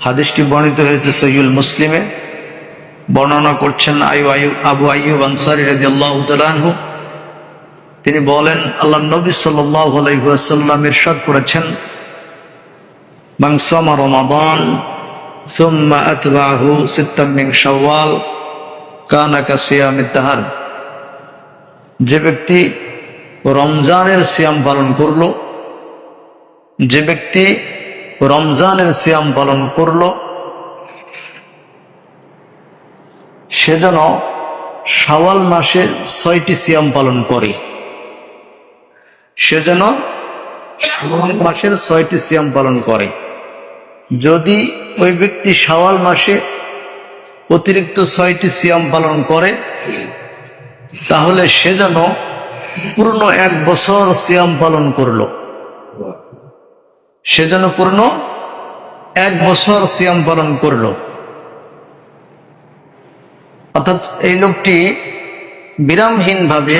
হাদিসটি বর্ণিত হয়েছে সৈয়ুল মুসলিমে। বর্ণনা করছেন আয়ু আয়ু আবু আইয়ুব আনসারি রাদিয়াল্লাহু তাআলা আনহু। তিনি বলেন, আল্লাহ নবী ওয়াসাল্লাম ইরশাদ করেছেন যে ব্যক্তি রমজানের সিয়াম পালন করল, যে ব্যক্তি রমজানের সিয়াম পালন করল। সে যেন শাওয়াল মাসে ছয়টি সিয়াম পালন করে। সে যেন মাসের ছয়টি সিয়াম পালন করে। যদি ওই ব্যক্তি শাওয়াল মাসে অতিরিক্ত ছয়টি সিয়াম পালন করে, তাহলে সে যেন পূর্ণ এক বছর সিয়াম পালন করল। সে যেন পূর্ণ। এক বছর সিয়াম পালন করল। অর্থাৎ এই লোকটি বিরামহীন ভাবে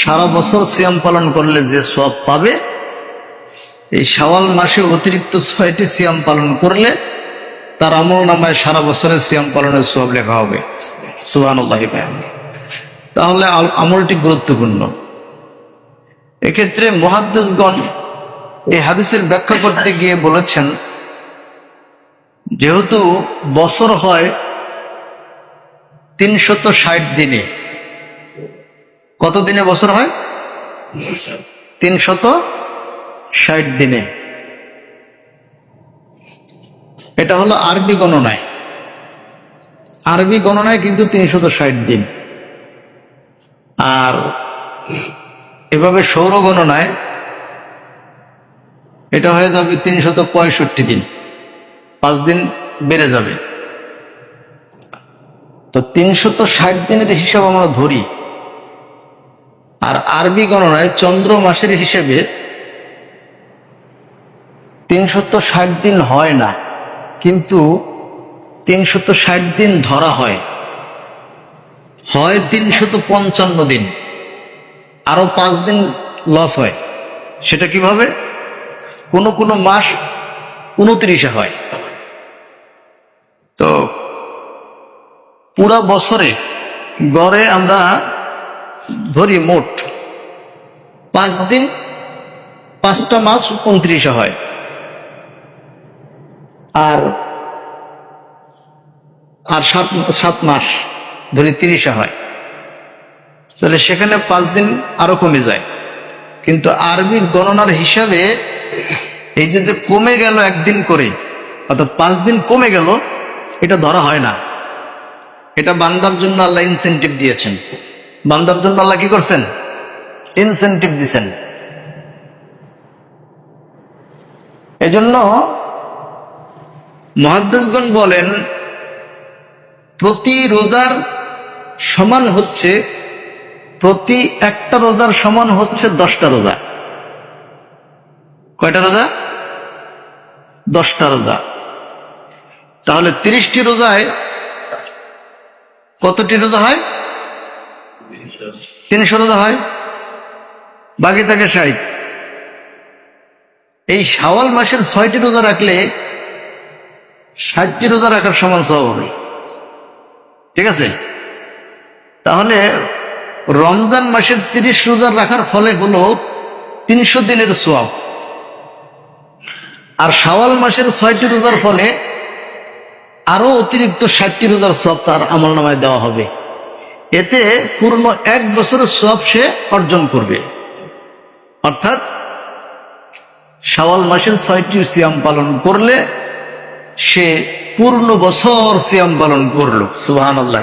সারা বছর সিয়াম পালন করলে যে সব পাবে, এই শাওয়াল মাসে অতিরিক্ত ছয়টি সিয়াম পালন করলে তার আমল নামায় সারা বছরের সিয়াম পালনের সব লেখা হবে। সুহান তাহলে আমলটি গুরুত্বপূর্ণ। এক্ষেত্রে মহাদ্দেশগণ এই হাদিসের ব্যাখ্যা করতে গিয়ে বলেছেন, যেহেতু বছর হয় তিনশত ষাট দিনে। কত দিনে বছর হয়? তিনশত ষাট দিনে। এটা হলো আরবি গণনায়। আরবি গণনায় কিন্তু তিনশত ষাট দিন। আর এভাবে সৌর গণনায় এটা হয়ে যাবে তিনশত পঁয়ষট্টি দিন। পাঁচ দিন বেড়ে যাবে। তো তিনশত ষাট দিনের হিসাব আমরা ধরি। আর আরবি গণনায় চন্দ্র মাসের হিসেবে তিনশত ষাট দিন হয় না, কিন্তু তিনশত ষাট দিন ধরা হয়। হয় তিনশত পঞ্চান্ন দিন। আরও পাঁচ দিন লস হয়। সেটা কীভাবে? কোনো কোনো মাস উনত্রিশে হয়। তো পুরা বছরে গড়ে আমরা ধরি মোট পাঁচ দিন, পাঁচটা মাস উনত্রিশে হয়। আর আর সাত সাত মাস ধরি তিরিশে হয়। তাহলে সেখানে পাঁচ দিন আরও কমে যায়। কিন্তু আরবির গণনার হিসাবে এই যে যে কমে গেল একদিন করে, অর্থাৎ পাঁচ দিন কমে গেল, এটা ধরা হয় না। এটা বান্দার জন্য আল্লাহ ইনসেন্টিভ দিয়েছেন। বান্দার জন্য আল্লাহ কি করছেন? ইনসেন্টিভ দিছেন। এজন্য মহাদ্দেশগণ বলেন, প্রতি রোজার সমান হচ্ছে প্রতি একটা রোজার সমান হচ্ছে দশটা রোজা। কয়টা রোজা? দশটা রোজা। তাহলে তিরিশটি রোজায় কতটি রোজা হয়? তিনশো রোজা হয়। বাকি থাকে ষাট। এই শাওয়াল মাসের ছয়টি রোজা রাখলে ষাটটি রোজা রাখার সমান সব হবে। ঠিক আছে? তাহলে রমজান মাসের তিরিশ রোজা রাখার ফলে হলো তিনশো দিনের সোয়াব আর শাওয়াল মাসের ছয়টি রোজার ফলে আরও অতিরিক্ত ষাটটি রোজার সব তার আমল নামায় দেওয়া হবে। এতে পূর্ণ এক বছরের সব সে অর্জন করবে। অর্থাৎ শাওয়াল মাসের ছয়টি সিয়াম পালন করলে সে পূর্ণ বছর সিয়াম পালন করল। সুবাহ আল্লাহ